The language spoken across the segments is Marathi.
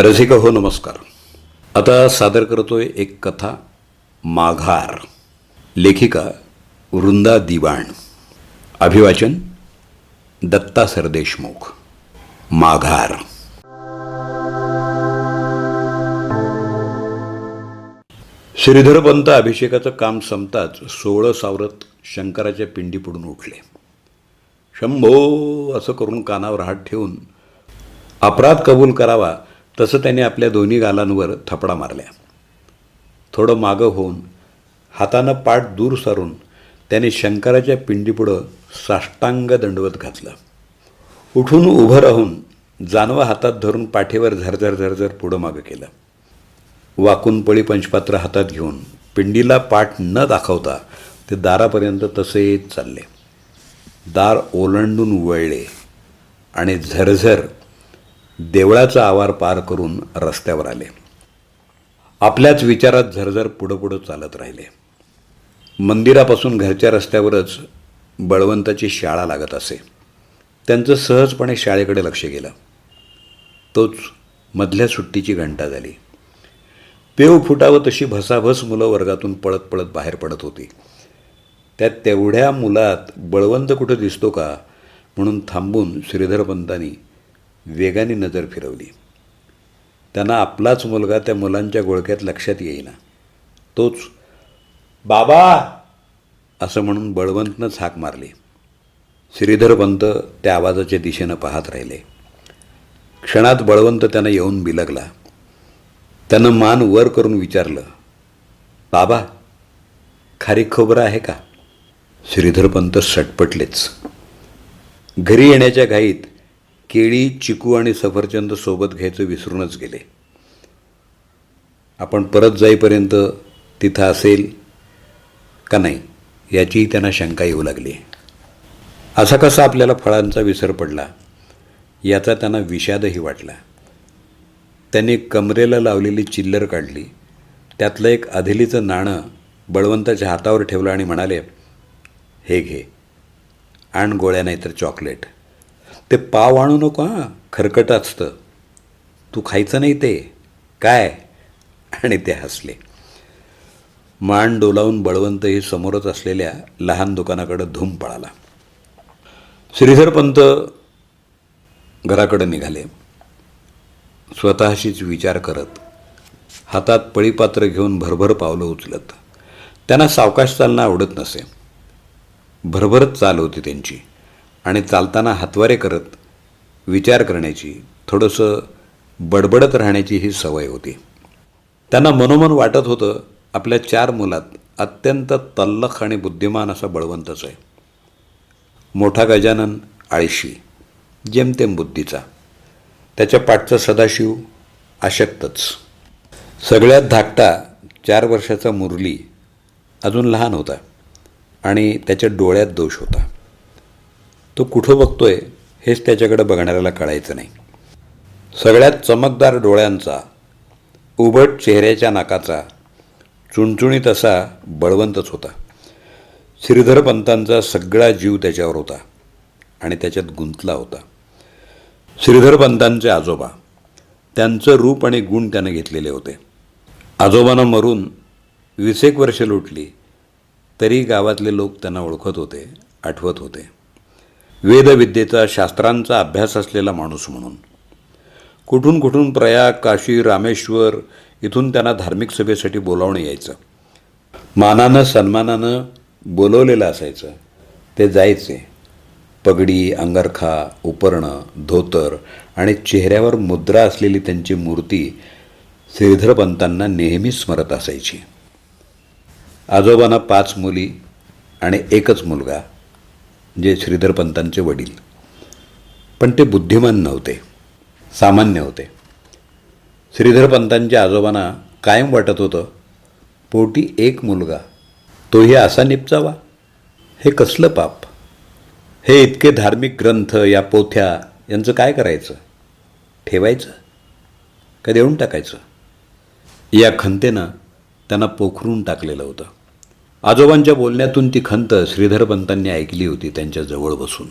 रसिक हो नमस्कार. आता सादर करतोय एक कथा माघार. लेखिका वृंदा दिवाण. अभिवाचन दत्ता सरदेशमुख. माघार. श्रीधरपंत अभिषेकाचं काम संपताच सोळं सावरत शंकराच्या पिंडी पडून उठले. शंभो असं करून कानावर हात ठेवून अपराध कबूल करावा तसं त्याने आपल्या दोन्ही गालांवर थपडा मारल्या. थोडं मागं होऊन हातानं पाठ दूर सारून त्याने शंकराच्या पिंडीपुढं साष्टांग दंडवत घातलं. उठून उभं राहून जानवं हातात धरून पाठीवर झरझर झरझर पुढं मागं केलं. वाकून पळी पंचपात्र हातात घेऊन पिंडीला पाठ न दाखवता ते दारापर्यंत तसेच चालले. दार ओलांडून वळले आणि झरझर देवळाचा आवार पार करून रस्त्यावर आले. आपल्याच विचारात झरझर पुढं पुढं चालत राहिले. मंदिरापासून घरच्या रस्त्यावरच बळवंताची शाळा लागत असे. त्यांचं सहजपणे शाळेकडे लक्ष गेलं. तोच मधल्या सुट्टीची घंटा झाली. पेव फुटावं तशी भसाभस मुलं वर्गातून पळत पळत बाहेर पडत होती. त्या तेवढ्या मुलात बळवंत कुठं दिसतो का म्हणून थांबून श्रीधरपंतांनी वेगाने नजर फिरवली. त्यांना आपलाच मुलगा त्या मुलांच्या गोळक्यात लक्षात येईना. तोच बाबा! असं म्हणून बळवंतनंच हाक मारली. श्रीधरपंत त्या आवाजाच्या दिशेनं पाहत राहिले. क्षणात बळवंत त्यांना येऊन बिलगला. त्यानं मान वर करून विचारलं बाबा खारी खोबरं आहे का? श्रीधरपंत सटपटलेच. घरी येण्याच्या घाईत केळी चिकू आणि सफरचंद सोबत घ्यायचं विसरूनच गेले. आपण परत जाईपर्यंत तिथं असेल का नाही याचीही त्यांना शंका येऊ लागली. असा कसा आपल्याला फळांचा विसर पडला याचा त्यांना विषादही वाटला. त्यांनी कमरेला लावलेली चिल्लर काढली. त्यातलं एक अधेलीचं नाणं बळवंताच्या हातावर ठेवलं आणि म्हणाले हे घे आण गोळ्या नाही तर चॉकलेट. ते पाव आणू नको हां. खरकट असतं. तू खायचं नाही ते. काय? आणि ते हसले. मान डोलावून बळवंतही समोरच असलेल्या लहान दुकानाकडं धूम पळाला. श्रीधरपंत घराकडे निघाले. स्वतःशीच विचार करत हातात पळीपात्र घेऊन भरभर पावलं उचलत. त्यांना सावकाश चालणं आवडत नसे. भरभरच चाल होती त्यांची. आणि चालताना हातवारे करत विचार करण्याची थोडंसं बडबडत राहण्याची ही सवय होती. त्यांना मनोमन वाटत होतं आपल्या चार मुलात अत्यंत तल्लख आणि बुद्धिमान असा बळवंतच आहे. मोठा गजानन आळशी जेमतेम बुद्धीचा. त्याच्या पाठचा सदाशिव अशक्तच. सगळ्यात धाकटा चार वर्षाचा मुरली अजून लहान होता आणि त्याच्या डोळ्यात दोष होता. तो कुठं बघतोय हेच त्याच्याकडे बघणाऱ्याला कळायचं नाही. सगळ्यात चमकदार डोळ्यांचा उभट चेहऱ्याच्या नाकाचा चुणचुणीत असा बळवंतच होता. श्रीधरपंतांचा सगळा जीव त्याच्यावर होता आणि त्याच्यात गुंतला होता. श्रीधरपंतांचे आजोबा त्यांचं रूप आणि गुण त्यानं घेतलेले होते. आजोबानं मरून वीसेक वर्ष लुटली तरी गावातले लोक त्यांना ओळखत होते आठवत होते. वेदविद्येचा शास्त्रांचा अभ्यास असलेला माणूस म्हणून. कुठून कुठून प्रयाग काशी रामेश्वर इथून त्यांना धार्मिक सभेसाठी बोलावणं यायचं. मानानं सन्मानानं बोलवलेलं असायचं. ते जायचे. पगडी अंगरखा उपरणं धोतर आणि चेहऱ्यावर मुद्रा असलेली त्यांची मूर्ती श्रीधरपंतांना नेहमी स्मरत असायची. आजोबांना पाच मुली आणि एकच मुलगा. जे श्रीधरपंतांचे वडील. पण ते बुद्धिमान नव्हते. सामान्य होते. श्रीधरपंतांच्या आजोबांना कायम वाटत होतं पोटी एक मुलगा तोही असा निपचावा हे कसलं पाप? हे इतके धार्मिक ग्रंथ या पोथ्या यांचं काय करायचं? ठेवायचं? का देऊन टाकायचं? या खंतेनं त्यांना पोखरून टाकलेलं होतं. आजोबांच्या बोलण्यातून ती खंत श्रीधरपंतांनी ऐकली होती त्यांच्या जवळ बसून.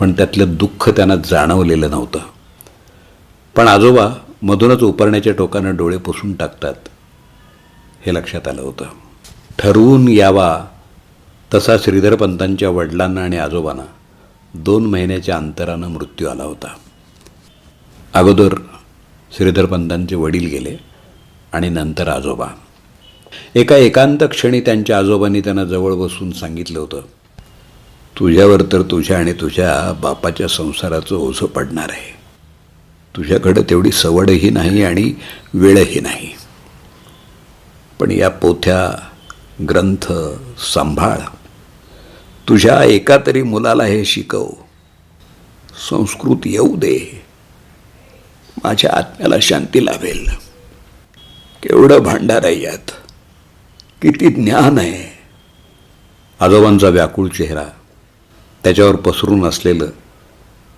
पण त्यातलं दुःख त्यांना जाणवलेलं नव्हतं. पण आजोबा मधूनच उपरण्याच्या टोकानं डोळे पुसून टाकतात हे लक्षात आलं होतं. ठरवून यावा तसा श्रीधरपंतांच्या वडिलांना आणि आजोबांना दोन महिन्याच्या अंतरानं मृत्यू आला होता. अगोदर श्रीधरपंतांचे वडील गेले आणि नंतर आजोबा. एका एकांत क्षणी त्यांच्या आजोबांनी त्यांना जवळ बसून सांगितलं होतं तुझ्यावर तर तुझ्या आणि तुझ्या बापाच्या संसाराचं ओझं पडणार आहे. तुझ्याकडं तेवढी सवडही नाही आणि वेळही नाही. पण या पोथ्या ग्रंथ सांभाळ तुझ्या एका तरी मुलाला हे शिकव. संस्कृत येऊ दे. माझ्या आत्म्याला शांती लाभेल. केवढं भांडार आहे यात. किती ज्ञान आहे. आजोबांचा व्याकुळ चेहरा त्याच्यावर पसरून असलेलं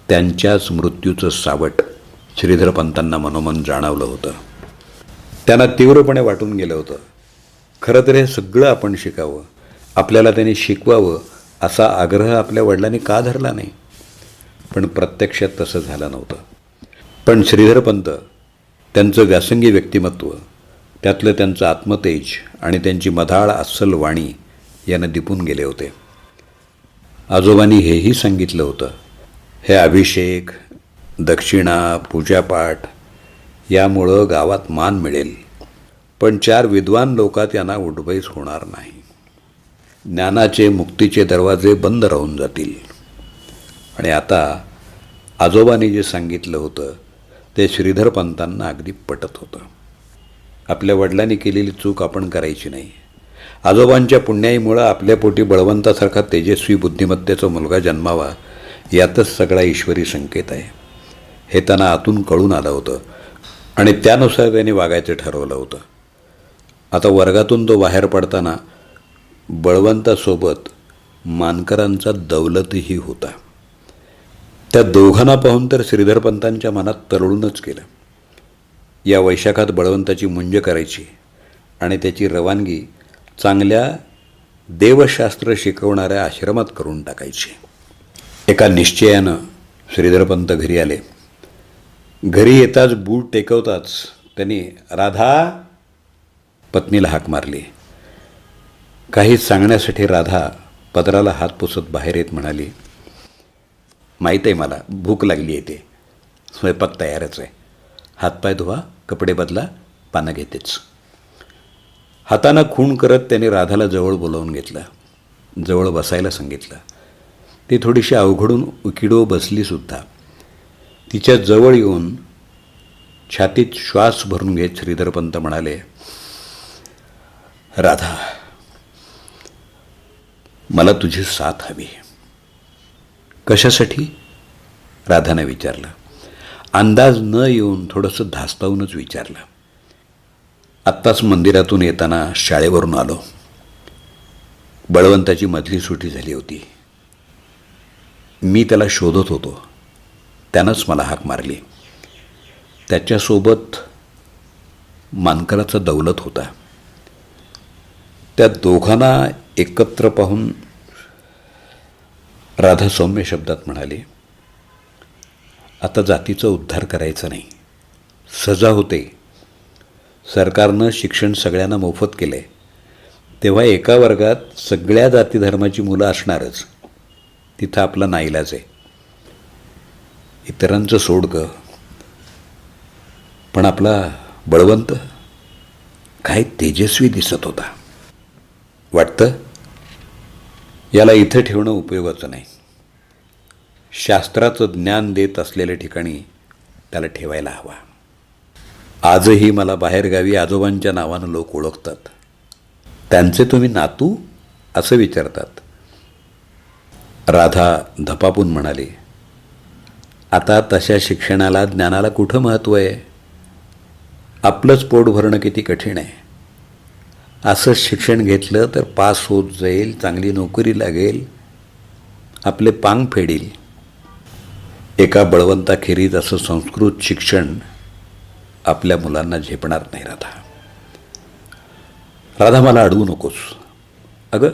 त्यांच्याच मृत्यूचं सावट श्रीधरपंतांना मनोमन जाणवलं होतं. त्यांना तीव्रपणे वाटून गेलं होतं. खरं तर हे सगळं आपण शिकावं. आपल्याला त्यांनी शिकवावं असा आग्रह आपल्या वडिलांनी का धरला नाही? पण प्रत्यक्षात तसं झालं नव्हतं. पण श्रीधरपंत त्यांचं व्यासंगी व्यक्तिमत्व त्यातलं त्यांचं आत्मतेज आणि त्यांची मधाळ अस्सल वाणी यानं दिपून गेले होते. आजोबांनी हेही सांगितलं होतं. हे अभिषेक दक्षिणा पूजापाठ यामुळं गावात मान मिळेल. पण चार विद्वान लोकात यांना उठबैस होणार नाही. ज्ञानाचे मुक्तीचे दरवाजे बंद राहून जातील. आणि आता आजोबांनी जे सांगितलं होतं ते श्रीधरपंतांना अगदी पटत होतं. आपल्या वडिलांनी केलेली चूक आपण करायची नाही. आजोबांच्या पुण्याईमुळं आपल्या पोटी बळवंतासारखा तेजस्वी बुद्धिमत्तेचा मुलगा जन्मावा यातच सगळा ईश्वरी संकेत आहे. हे त्यांना आतून कळून आलं होतं आणि त्यानुसार त्यांनी वागायचं ठरवलं होतं. आता वर्गातून तो बाहेर पडताना बळवंतासोबत मानकरांचा दौलतही होता. त्या दोघांना पाहून तर श्रीधरपंतांच्या मनात तरळूनच केलं या वैशाखात बळवंताची मुंज करायची आणि त्याची रवानगी चांगल्या देवशास्त्र शिकवणाऱ्या आश्रमात करून टाकायची. एका निश्चयानं श्रीधरपंत घरी आले. घरी येताच बूट टेकवताच त्यांनी राधा पत्नीला हाक मारली. काही सांगण्यासाठी राधा पदराला हात पुसत बाहेर येत म्हणाली माहीत आहे मला भूक लागली आहे ते. स्वयंपाक तयारच आहे. हातपाय धुवा कपडे बदला पानं घेतेच. हातानं खूण करत त्याने राधाला जवळ बोलावून घेतलं. जवळ बसायला सांगितलं. ती थोडीशी अवघडून उकिडो बसलीसुद्धा तिच्या जवळ येऊन छातीत श्वास भरून घेत श्रीधरपंत म्हणाले राधा मला तुझी साथ हवी. कशासाठी? राधाने विचारलं. अंदाज न येऊन थोडंसं धास्तावूनच विचारलं. आत्ताच मंदिरातून येताना शाळेवरून आलो. बळवंताची मधली सुटी झाली होती. मी त्याला शोधत होतो. त्यानंच मला हाक मारली. त्याच्यासोबत मानकराचा दौलत होता. त्या दोघांना एकत्र पाहून राधा सौम्य शब्दात म्हणाली आता जातीचा उद्धार करायचा नाही. सजा होते. सरकारनं शिक्षण सगळ्यांना मोफत केले तेव्हा एका वर्गात सगळ्या जाती धर्माची मुलं असणारच. तिथं आपला नाईलाज आहे. इतरांचं सोड ग. पण आपला बळवंत काय तेजस्वी दिसत होता. वाटतं? याला इथं ठेवणं उपयोगाचं नाही. शास्त्राचं ज्ञान देत असलेल्या ठिकाणी त्याला ठेवायला हवा. आजही मला बाहेरगावी आजोबांच्या नावानं लोक ओळखतात. त्यांचे तुम्ही नातू? असं विचारतात. राधा धपापून म्हणाली आता तशा शिक्षणाला ज्ञानाला कुठं महत्त्व आहे? आपलंच पोट भरणं किती कठीण आहे. असंच शिक्षण घेतलं तर पास होत जाईल चांगली नोकरी लागेल आपले पांग फेडील. एका बळवंताखेरीज असं संस्कृत शिक्षण आपल्या मुलांना झेपणार नाही राधा. राधा मला अडवू नकोस. अगं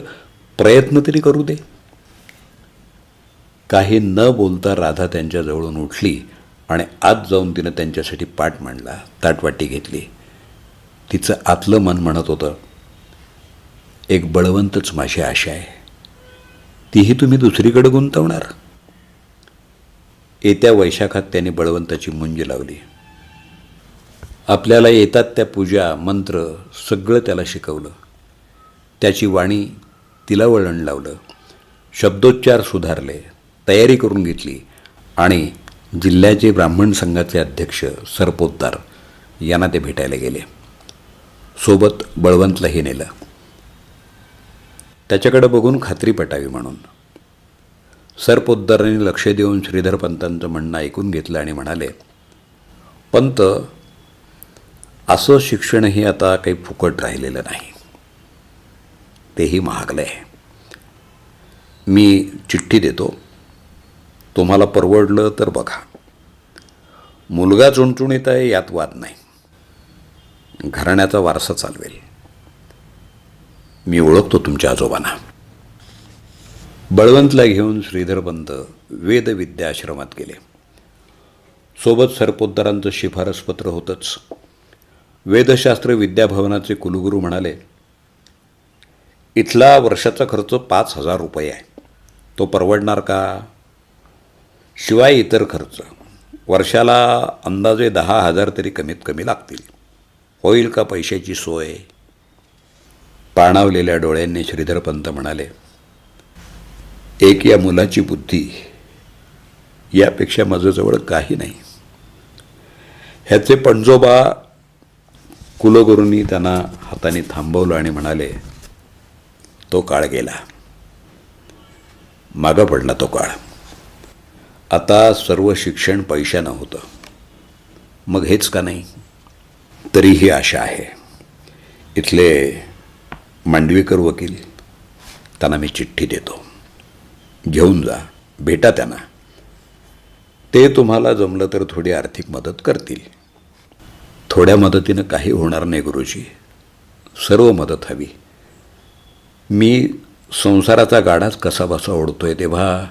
प्रयत्न तरी करू दे. काही न बोलता राधा त्यांच्याजवळून उठली आणि आत जाऊन तिनं त्यांच्यासाठी पाठ मांडला ताटवाटी घेतली. तिचं आतलं मन म्हणत होतं एक बळवंतच माझी आशा आहे. तीही तुम्ही दुसरीकडे गुंतवणार? येत्या वैशाखात त्याने बळवंताची मुंज लावली. आपल्याला येतात त्या पूजा मंत्र सगळं त्याला शिकवलं. त्याची वाणी तिला वळण लावलं. शब्दोच्चार सुधारले तयारी करून घेतली आणि जिल्ह्याचे ब्राह्मण संघाचे अध्यक्ष सरपोतदार यांना ते भेटायला गेले. सोबत बळवंतलाही नेलं. त्याच्याकडे बघून खात्री पटावी म्हणून. सरपोतदारांनी लक्ष देऊन श्रीधर पंतांचं म्हणणं ऐकून घेतलं आणि म्हणाले पंत असं शिक्षणही आता काही फुकट राहिलेलं नाही. तेही महागलं आहे. मी चिठ्ठी देतो. तुम्हाला परवडलं तर बघा. मुलगा चुणचुणीत आहे यात वाद नाही. घराण्याचा वारसा चालवेल. मी ओळखतो तुमच्या आजोबांना. बळवंतला घेऊन श्रीधरपंत वेदविद्याश्रमात गेले. सोबत सरपोतदारांचं शिफारसपत्र होतंच. वेदशास्त्र विद्याभवनाचे कुलगुरू म्हणाले इथला वर्षाचा खर्च पाच हजार रुपये आहे. तो परवडणार का? शिवाय इतर खर्च. वर्षाला अंदाजे दहा हजार तरी कमीत कमी लागतील. होईल का पैशाची सोय? पाणावलेल्या डोळ्यांनी श्रीधरपंत म्हणाले एक या मुलाची बुद्धी यापेक्षा माझ्याजवळ काही नाही. ह्याचे पणजोबा कुलगुरूंनी त्यांना हाताने थांबवलं आणि म्हणाले तो काळ गेला. मागं पडला तो काळ. आता सर्व शिक्षण पैशानं होतं. मग हेच का नाही? तरीही आशा आहे. इथले मांडवीकर वकील त्यांना मी चिठ्ठी देतो. घेऊन जा भेटा त्यांना. ते तुम्हाला जमलं तर थोडी आर्थिक मदत करतील. थोड्या मदतीनं काही होणार नाही गुरुजी. सर्व मदत हवी. मी संसाराचा गाडाच कसा बसा ओढतोय तेव्हा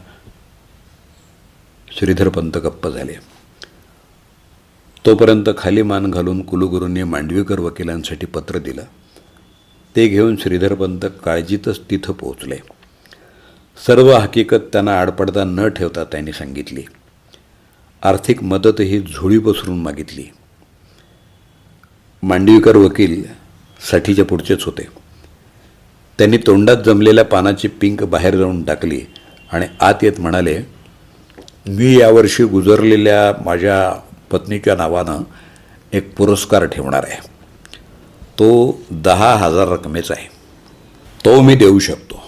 श्रीधर पंत गप्प झाले. तोपर्यंत खाली मान घालून कुलगुरूंनी मांडवीकर वकिलांसाठी पत्र दिलं. ते घेऊन श्रीधरपंत काळजीतच तिथं पोहोचले. सर्व हकीकत त्यांना आडपडदा न ठेवता त्यांनी सांगितली. आर्थिक मदतही झोळी पसरून मागितली. मांडवीकर वकील साठीच्या पुढचेच होते. त्यांनी तोंडात जमलेल्या पानाची पिंक बाहेर जाऊन टाकली आणि आत येत म्हणाले मी यावर्षी गुजरलेल्या माझ्या पत्नीच्या नावानं एक पुरस्कार ठेवणार आहे. तो दहा हजार रकमेचा आहे. तो मी देऊ शकतो.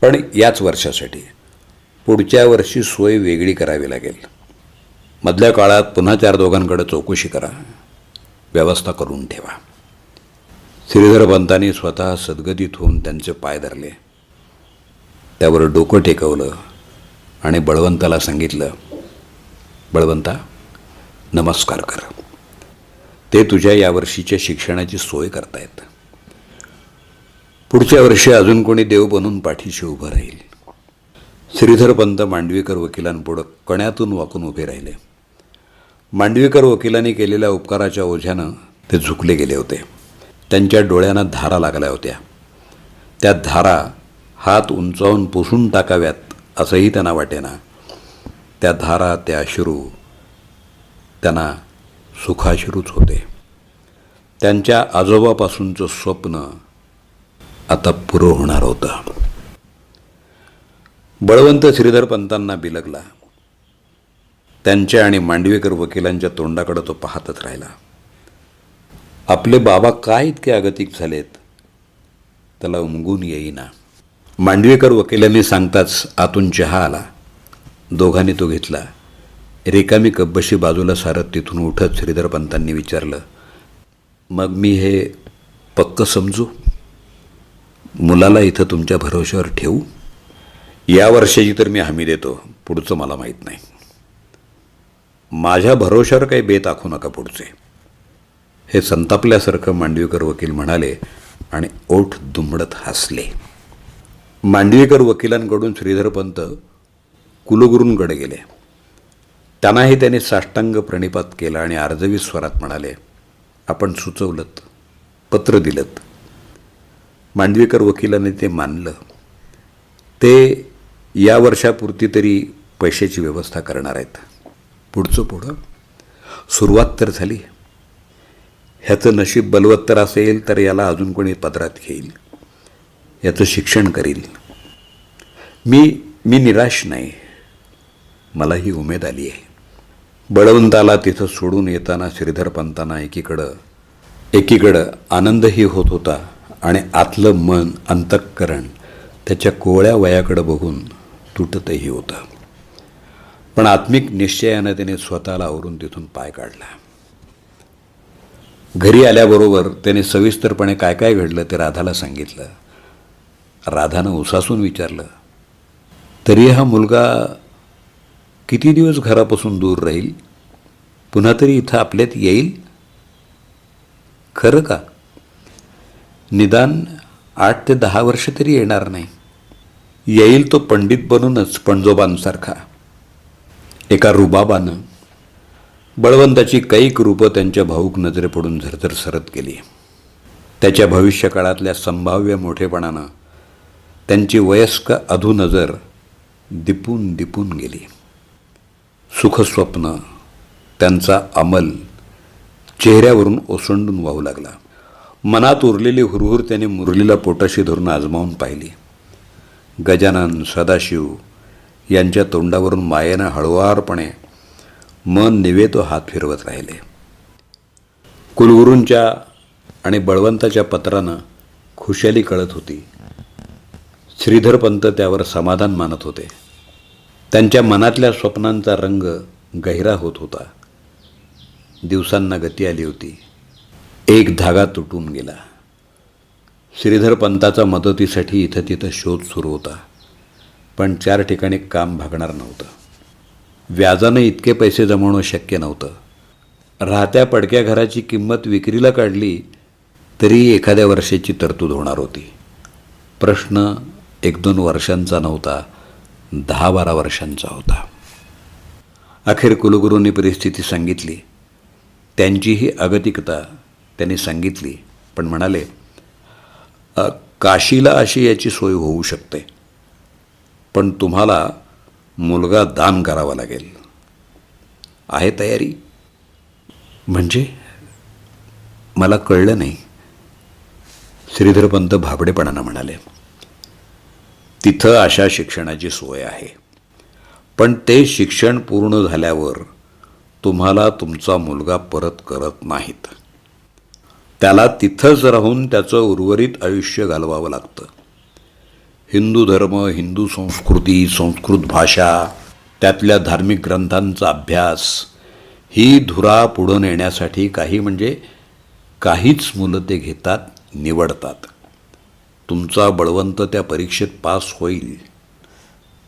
पण याच वर्षासाठी. पुढच्या वर्षी सोय वेगळी करावी लागेल. मधल्या काळात पुन्हा चार दोघांकडे चौकशी करा. व्यवस्था करून ठेवा. श्रीधर पंतांनी स्वतः सद्गतीत होऊन त्यांचे पाय धरले. त्यावर डोकं टेकवलं आणि बळवंताला सांगितलं बळवंता नमस्कार कर. ते तुझ्या यावर्षीच्या शिक्षणाची सोय करतायत. पुढच्या वर्षी अजून कोणी देव बनून पाठीशी उभं राहील. श्रीधर पंत मांडवीकर वकिलांपुढं कण्यातून वाकून उभे राहिले. मांडवीकर वकिलांनी केलेल्या उपकाराच्या ओझ्यानं ते झुकले गेले होते. त्यांच्या डोळ्यांना धारा लागल्या होत्या. त्या धारा हात उंचावून पुसून टाकाव्यात असंही त्यांना वाटेना. त्या धारा त्या अश्रू त्यांना सुखाश्रूच होते. त्यांच्या आजोबापासूनचं स्वप्न आता पुरो होणार होता. बळवंत श्रीधर पंतांना बिलगला. त्यांच्या आणि मांडवेकर वकिलांच्या तोंडाकडे तो पाहतच राहिला. आपले बाबा काय इतके आगतिक झालेत? त्याला उमगून येईना. मांडवेकर वकिलांनी सांगताच आतून चहा आला. दोघांनी तो घेतला. रिकामी कब्बशी बाजूला सारत तिथून उठत श्रीधर पंतांनी विचारलं मग मी हे पक्क समजू? मुलाला इथं तुमच्या भरोश्यावर ठेवू? या वर्षाची तर मी हमी देतो. पुढचं मला माहीत नाही. माझ्या भरवशावर काही बेत आखू नका पुढचे. हे संतापल्यासारखं मांडवीकर वकील म्हणाले आणि ओठ दुमडत हसले. मांडवीकर वकिलांकडून श्रीधरपंत कुलगुरूंकडे गेले. त्यांनाही त्याने साष्टांग प्रणिपात केला आणि अर्जवी स्वरात म्हणाले आपण सुचवलं पत्र दिलं मांडवीकर वकिलाने ते मानलं. ते या वर्षापुरती तरी पैशाची व्यवस्था करणार आहेत. पुढचं पुढं सुरुवात तर झाली. ह्याचं नशीब बलवत्तर असेल तर याला अजून कोणी पदरात घेईल. याचं शिक्षण करील. मी मी निराश नाही. मला ही उमेद आली आहे. बळवंताला तिथं सोडून येताना श्रीधर पंतांना एकीकडं एकीकडं आनंदही होत होता. आणि आतलं मन अंतःकरण त्याच्या कोवळ्या वयाकडं बघून तुटतही होतं. पण आत्मिक निश्चयानं त्याने स्वतःला आवरून तिथून पाय काढला. घरी आल्याबरोबर त्याने सविस्तरपणे काय काय घडलं ते राधाला सांगितलं. राधानं उसासून विचारलं तरी हा मुलगा किती दिवस घरापासून दूर राहील? पुन्हा तरी इथं आपल्यात येईल? खरं का? निदान आठ ते दहा वर्ष तरी येणार नाही. येईल तो पंडित बनूनच पणजोबांसारखा. एका रुबाबानं बळवंताची कैक रूपं त्यांच्या भाऊक नजरेपडून झरझर सरत गेली. त्याच्या भविष्यकाळातल्या संभाव्य मोठेपणानं त्यांची वयस्क अधुनजर दिपून दिपून गेली. सुखस्वप्न त्यांचा अमल चेहऱ्यावरून ओसंडून वाहू लागला. मनात उरलेली हुरहुर त्याने मुरलीला पोटाशी धरून आजमावून पाहिली. गजानन सदाशिव यांच्या तोंडावरून मायेनं हळुवारपणे मन निवे तो हात फिरवत राहिले. कुलगुरूंच्या आणि बळवंताच्या पत्रानं खुशाली कळत होती. श्रीधरपंत त्यावर समाधान मानत होते. त्यांच्या मनातल्या स्वप्नांचा रंग गहिरा होत होता. दिवसांना गती आली होती. एक धागा तुटून गेला. श्रीधर पंताचा मदतीसाठी इथं तिथं शोध सुरू होता. पण चार ठिकाणी काम भागणार नव्हतं. व्याजानं इतके पैसे जमवणं शक्य नव्हतं. राहत्या पडक्या घराची किंमत विक्रीला काढली तरी एखाद्या वर्षाची तरतूद होणार होती. प्रश्न एक दोन वर्षांचा नव्हता दहा बारा वर्षांचा होता. अखेर कुलगुरूंनी परिस्थिती सांगितली. त्यांचीही अगतिकता त्यांनी सांगितली. पण म्हणाले काशीला अशी याची सोय होऊ शकते. पण तुम्हाला मुलगा दान करावा लागेल. आहे तयारी? म्हणजे? मला कळलं नाही. श्रीधरपंत भाबडेपणानं म्हणाले तिथं अशा शिक्षणाची सोय आहे. पण ते शिक्षण पूर्ण झाल्यावर तुम्हाला तुमचा मुलगा परत करत नाहीत. त्याला तिथंच राहून त्याचं उर्वरित आयुष्य घालवावं लागतं. हिंदू धर्म हिंदू संस्कृती संस्कृत भाषा त्यातल्या धार्मिक ग्रंथांचा अभ्यास ही धुरा पुढं नेण्यासाठी काही म्हणजे काहीच मुलं ते घेतात निवडतात. तुमचा बळवंत त्या परीक्षेत पास होईल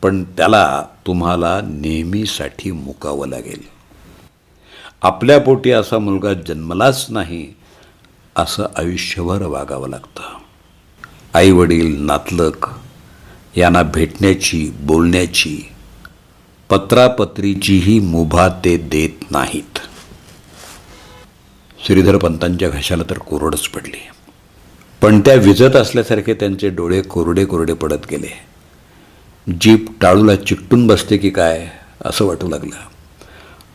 पण त्याला तुम्हाला नेहमीसाठी मुकावं लागेल. आपल्या पोटी असा मुलगा जन्मलाच नाही असं आयुष्यभर वागावं लागतं. आईवडील नातलक यांना भेटण्याची बोलण्याची पत्रापत्रीचीही मुभा ते देत नाहीत. श्रीधर पंतांच्या घशाला तर कोरडच पडली. पण त्या विजत असल्यासारखे त्यांचे डोळे कोरडे कोरडे पडत गेले. जीप टाळूला चिकटून बसते की काय असं वाटू लागलं.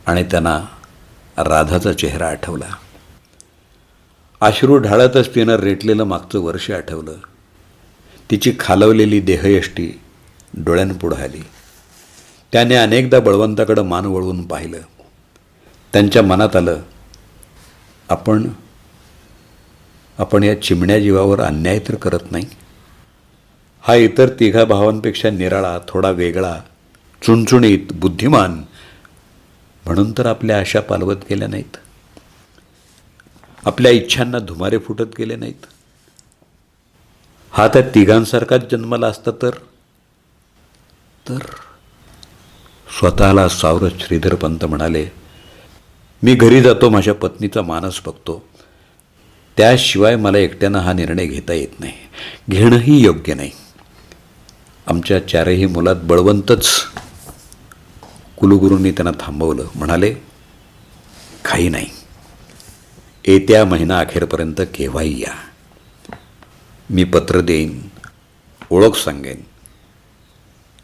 आणि त्यांना राधाचा चेहरा आठवला. अश्रू ढाळतच तिनं रेटलेलं मागचं वर्ष आठवलं. तिची खालवलेली देहयष्टी डोळ्यांपुढं आली. त्याने अनेकदा बळवंताकडं मान वळवून पाहिलं. त्यांच्या मनात आलं आपण आपण या चिमण्या जीवावर अन्याय तर करत नाही. हा इतर तिघा भावांपेक्षा निराळा थोडा वेगळा चुणचुणीत बुद्धिमान म्हणून तर आपल्या आशा पालवत गेल्या नाहीत. आपल्या इच्छांना धुमारे फुटत गेले नाहीत. हा त्या तिघांसारखाच जन्माला असता तर? तर? स्वतःला सावरत श्रीधर पंत म्हणाले मी घरी जातो माझ्या पत्नीचा मानस बघतो. त्याशिवाय मला एकट्यानं हा निर्णय घेता येत नाही. घेणंही योग्य नाही. आमच्या चारही मुलात बळवंतच. कुलगुरूंनी त्यांना थांबवलं. म्हणाले काही नाही. येत्या महिना अखेरपर्यंत केव्हाही या. मी पत्र देईन ओळख सांगेन.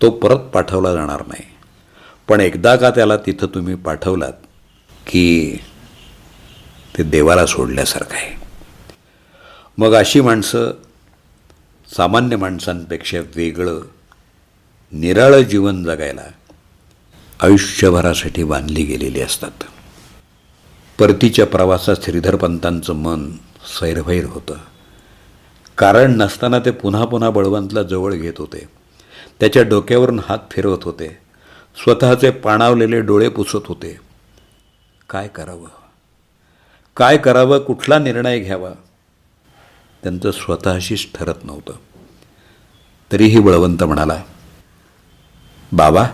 तो परत पाठवला जाणार नाही. पण एकदा का त्याला तिथं तुम्ही पाठवलात की ते देवाला सोडल्यासारखं आहे. मग अशी माणसं सामान्य माणसांपेक्षा वेगळं निराळं जीवन जगायला आयुष्यभरासाठी बांधली गेलेली असतात. परतीच्या प्रवासात श्रीधरपंतांचं मन सैरभैर होतं. कारण नसताना ते पुन्हा पुन्हा बळवंतला जवळ घेत होते. त्याच्या डोक्यावरून हात फिरवत होते. स्वतःचे पाणावलेले डोळे पुसत होते. काय करावं? काय करावं? कुठला निर्णय घ्यावा? त्यांचं स्वतःशीच ठरत नव्हतं. तरीही बळवंत म्हणाला बाबा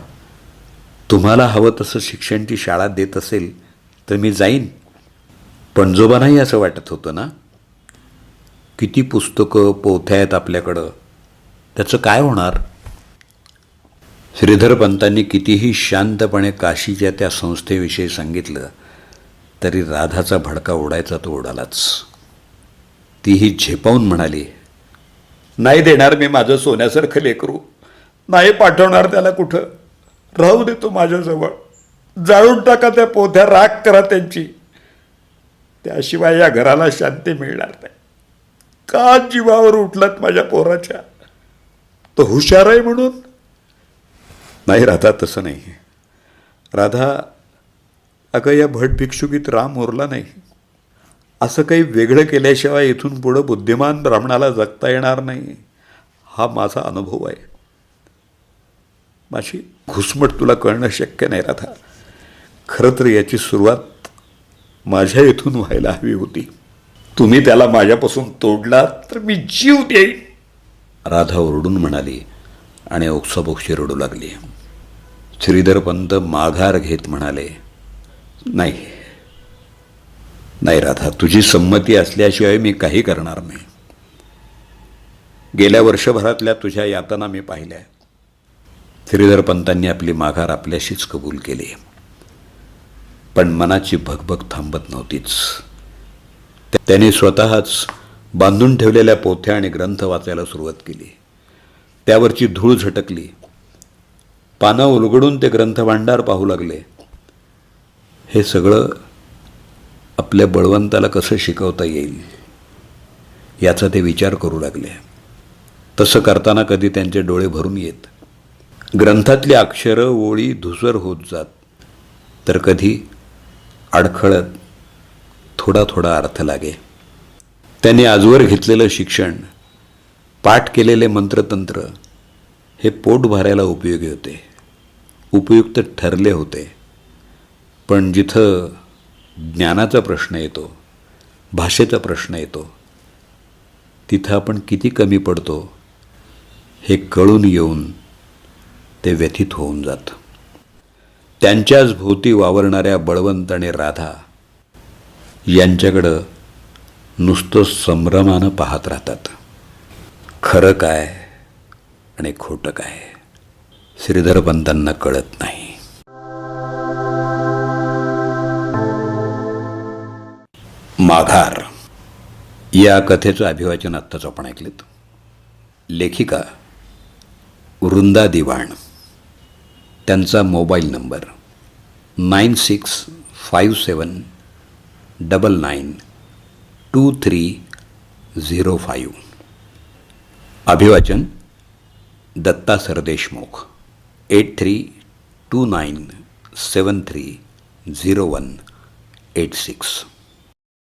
तुम्हाला हवं तसं शिक्षण ती शाळा देत असेल तर मी जाईन. पणजोबांनाही असं वाटत होतं ना किती पुस्तकं पोथ्या आहेत आपल्याकडं त्याचं काय होणार? श्रीधरपंतांनी कितीही शांतपणे काशीच्या त्या संस्थेविषयी सांगितलं तरी राधाचा भडका उडायचा तो उडालाच तीही झेपावून म्हणाली नाही देणार मी माझं सोन्यासारखं लेकरू. नाही पाठवणार त्याला कुठं. राहू दे तो माझ्याजवळ. जाळून टाका त्या पोथ्या राग करा त्यांची. त्याशिवाय या घराला शांती मिळणार नाही. का जीवावर उठलात माझ्या पोराच्या? तो हुशार आहे म्हणून? नाही राधा तसं नाही राधा अगं या भट भिक्षुकीत राम उरला नाही. असं काही वेगळं केल्याशिवाय इथून पुढं बुद्धिमान ब्राह्मणाला जगता येणार नाही. हा माझा अनुभव आहे. माझी घुसमट तुला कळणं शक्य नाही राधा. खरं तर याची सुरुवात माझ्या इथून व्हायला हवी होती. तुम्ही त्याला माझ्यापासून तोडला तर मी जीव देईन. राधा ओरडून म्हणाली आणि ओक्साबोक्षी रडू लागली. श्रीधरपंत माघार घेत म्हणाले नाही नाही राधा तुझी संमती असल्याशिवाय मी काही करणार नाही. गेल्या वर्षभरातल्या तुझ्या यातना मी पाहिल्या श्रीधरपंतांनी आपली माघार आपल्याशीच कबूल केली. पण मनाची भगभग थांबत नव्हतीच. त्याने स्वतःच बांधून ठेवलेल्या पोथ्या आणि ग्रंथ वाचायला सुरुवात केली. त्यावरची धूळ झटकली. पानं उलगडून ते ग्रंथभांडार पाहू लागले. हे सगळं आपल्या बळवंताला कसं शिकवता येईल याचा ते विचार करू लागले. तसं करताना कधी त्यांचे डोळे भरून येत. ग्रंथातली अक्षरं ओळी धुसर होत जात तर कधी अडखळत थोडा थोडा अर्थ लागे. त्याने आजवर घेतलेलं शिक्षण पाठ केलेले मंत्रतंत्र हे पोट भरायला उपयोगी होते. उपयुक्त ठरले होते. पण जिथं ज्ञानाचा प्रश्न येतो भाषेचा प्रश्न येतो तिथं आपण किती कमी पडतो हे कळून येऊन ते व्यथित होऊन जातं. त्यांच्याच भोवती वावरणाऱ्या बळवंत आणि राधा यांच्याकडं नुसतं संभ्रमानं पाहत राहतात. खरं काय आणि खोटं काय श्रीधरपंतांना कळत नाही. माघार. या कथेचं अभिवाचन आत्ताच आपण ऐकलेत. लेखिका वृंदा दिवाण. त्यांचा mobile number nine six five seven double nine two three zero five. अभिवाचन Datta Sardeshmukh eight three two nine seven three zero one eight six.